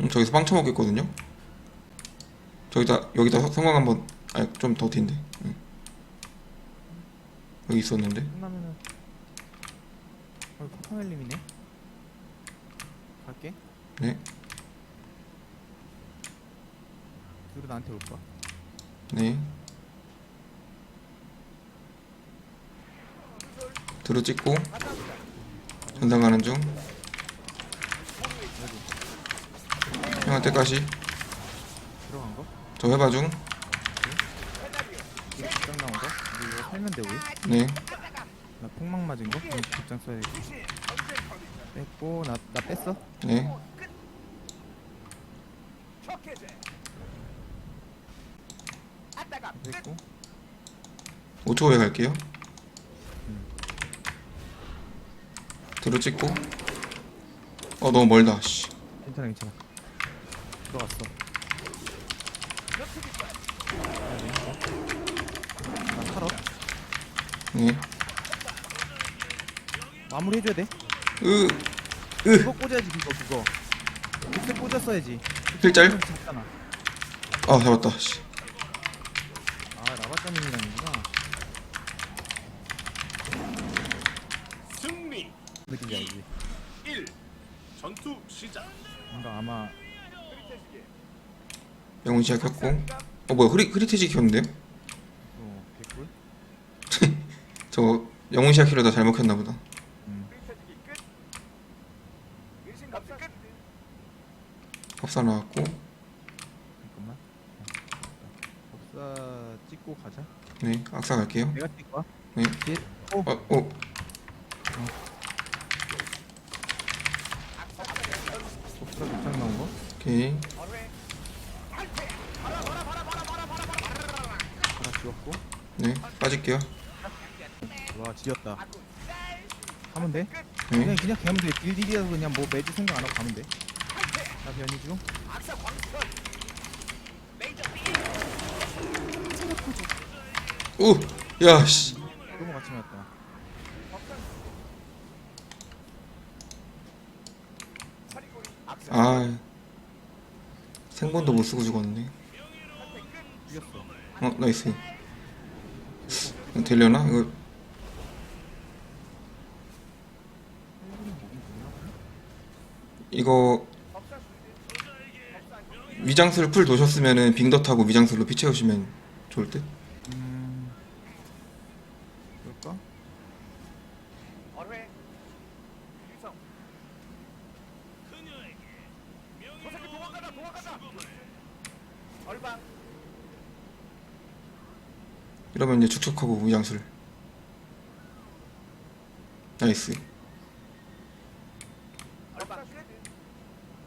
음, 저기서 빵 처먹겠거든요. 저기다 여기다 성- 성광 한번 아좀 더 뒤인데. 응. 여기 있었는데. 끝나면은 어 파파멜님이네 갈게 네. 뒤로 나한테 올 거야 네. 들어 찍고 전당 가는 중. 형한테까지 들어간 거? 저 해봐 중. 이거 직장 나온 거? 근데 이거 살면 돼 우리? 네. 나 폭망 맞은 거? 이거 직장 써야 돼 뺐고 나, 나 뺐어? 네. 뺐고 5초 후에 갈게요. 들어 찍고. 어 너무 멀다. 씨. 괜찮아 괜찮아 들어갔어 나 팔어 네. 마무리 해줘야 돼 으. 그거 꽂아야지 그거 그거 그때 꽂았어야지 필짤? 잡잖아 아 잡았다. 씨. 아 라바짜님이랑이구나 승리. 느낌이 알지 1. 전투 시작. 뭔가 아마 영웅 시작했고. 어 뭐야 흐리 흐리테지 키웠는데요? 어 개꿀? 저 영웅 시작키려다 잘못 켰나 보다. 음. 법사 나왔고. 잠깐만 법사 찍고 가자 네. 악사 갈게요. 내가 찍을 거야? 네. 뒤에 오어 어. 법사 도착 나온 거? 오케이. 하나 지웠고 네. 빠질게요. 와 지렸다 하면 돼? 네. 그냥 그냥 가면 돼 딜딜이라서 그냥 뭐 매주 생각 안 하고 가면 돼나 변이 중 오. 야 씨. 너무 같이 맞다 아. 생본도 못 쓰고 죽었네. 죽였어 어 나이스. 이거 되려나? 이거 이거 위장술 풀 도셨으면은 빙덧하고 위장술로 피 채우시면 좋을 듯. 음 그럴까? 이러면 이제 축축하고 위장술. 나이스.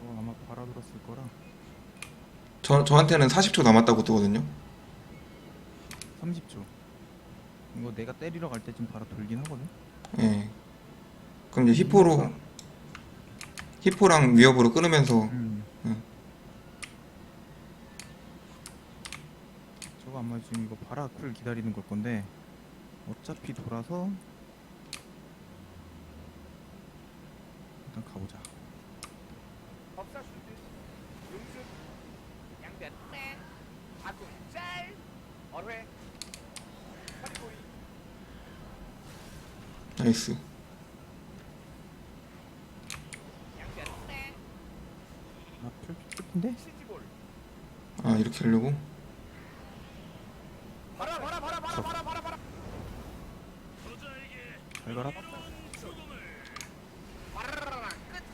어 아마 바라들었을 거라 저 저한테는 40초 남았다고 뜨거든요. 30초 이거 내가 때리러 갈 때쯤 바로 돌긴 하거든 예. 그럼 이제 히포로 히포랑 위협으로 끊으면서 음. 음. 저거 아마 지금 이거 바라 쿨 기다리는 걸 건데 어차피 돌아서 일단 가보자 나이스. 아 풀, 풀인데? 아 이렇게 하려고? 잘 가라?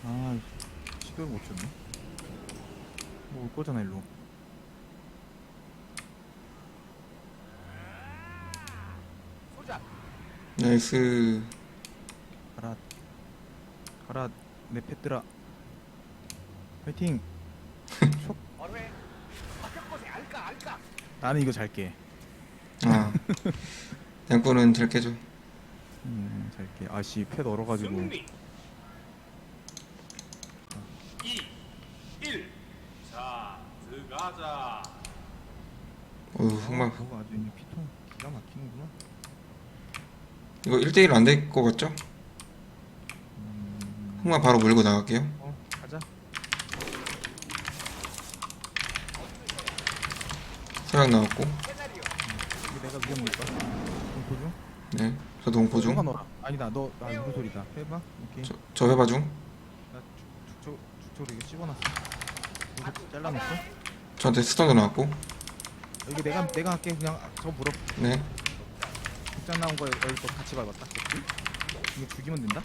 아 시도를 못 쳤네. 뭐 올 거잖아 일로. 나이스. 가라 가라 내 패들아 파이팅! 촉. 나는 이거 잘게. 아. 양꼬는 잘 깨져. 음 잘게 아씨 패 얼어가지고 승리. 2, 1. 자, 들어가자. 어휴, 정말 아, 그거 아주 그냥 피통 기가 막히는구나 이거 1대1 안 될 것 같죠? 음, 흑마 바로 물고 나갈게요 어 가자 서양 나왔고 이게 내가 위험일까? 공포 중? 네 저도 공포 중? 아니다 너아 무슨 소리다. 해봐 오케이. 저, 저 회바 중. 나 죽, 죽, 죽쪽으로 이거 씹어놨어. 이거 잘라놨어? 저한테 스턴도 나왔고. 이거 내가 내가 할게. 그냥 저거 물어. 네. 극장 나온 거 여기 거 같이 밟았다. 됐지? 이거 죽이면 된다?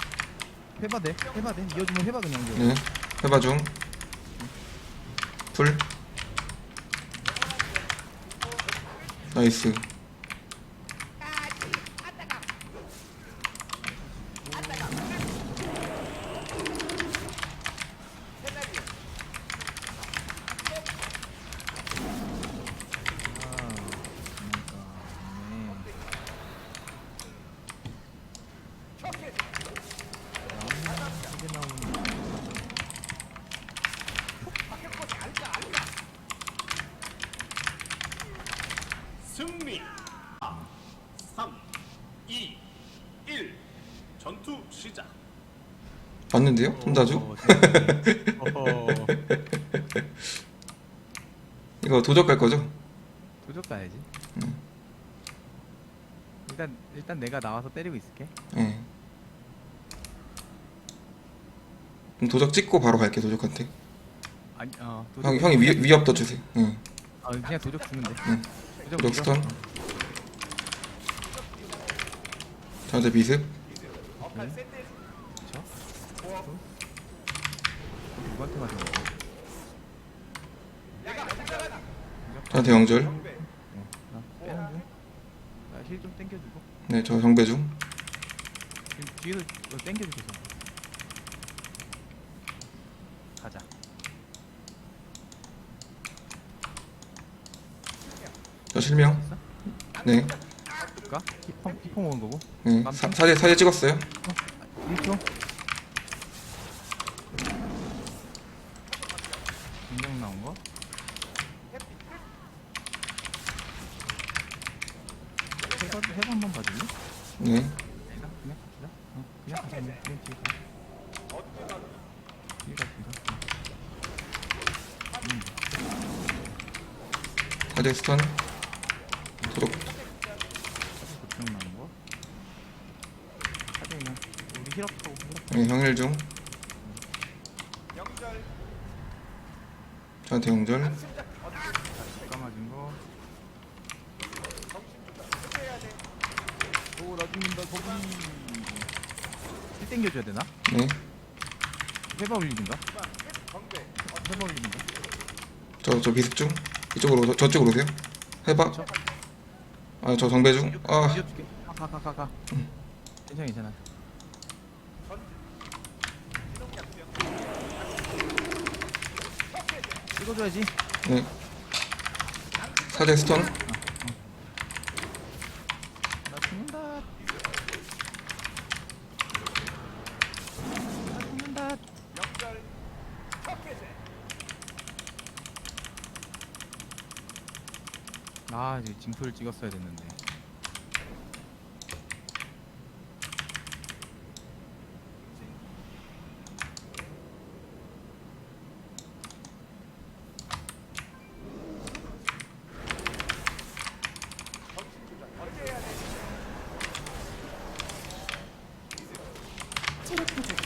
해봐 돼 해봐 돼. 이어주면 해봐 그냥 이거. 네, 회바 중. 풀. 나이스. 아 그러니까 네. 아, 이게 나오는 승리 3 2 1 전투 시작 어, 재밌네. 어허. 이거 도적 갈 거죠? 도적 가야지. 음. 일단 일단 내가 나와서 때리고 있을게. 예. 그럼 도적 찍고 바로 갈게 도적한테. 아니 어. 형 형이 위 위협 더 주세요. 예. 아 그냥 도적 주면 돼. 응. 도적 도적 밀어. 스턴. 비습. 오케이. 저. 또. 누구한테 맞은 거야? 저한테 영절. 어, 나 빼는 중. 나힐 좀 당겨주고. 네, 저 정배 중. 지금 뒤에서. 가자. 저 실명. 됐어? 네. 히펑 오는 거고. 네. 사, 사제 사제 찍었어요. 1초. 인정 나온 거. 해봐 해봐 한번 봐줄래? 네. 아니다 그냥 갑시다. 어, 그냥 가자 그냥 뒤에 가. 뒤에 가 뒤에 가. 사제 스턴. 도적. 고충 나온 거. 그냥 우리. 네, 형일 중. 저한테 영절. 까마진 거. 오, 나 죽는다, 거기. 힐 땡겨줘야 되나? 네. 회바 올리는가? 회바 올리는가? 저저 비습 중. 이쪽으로 저, 저쪽으로 오세요. 해봐. 저. 아, 저 정배 중. 아, 이어줄게. 가, 가, 가, 가. 괜찮아, 괜찮아. 찍어줘야지. 네. 사제 스턴. 나 죽는다. 나 죽는다. 아, 이제 징표를 찍었어야 됐는데. 체력 부족.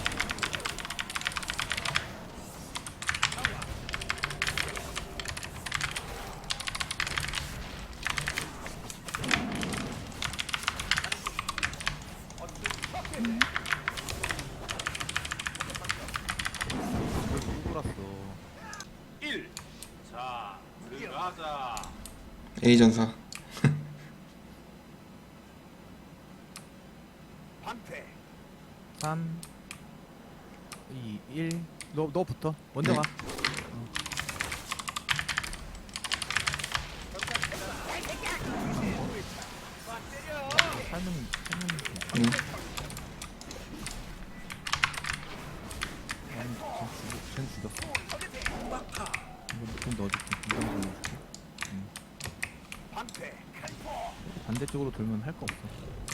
이걸 또 돌았어. 1 자 들어가자 A 전사. 3 2 1 너, 너부터. 먼저 네. 가 살면 살면 네. 아니 전 죽- 전 죽였어 이거 좀 넣어줄게 이거 좀 넣어줄게 응. 반대쪽으로 돌면 할 거 없어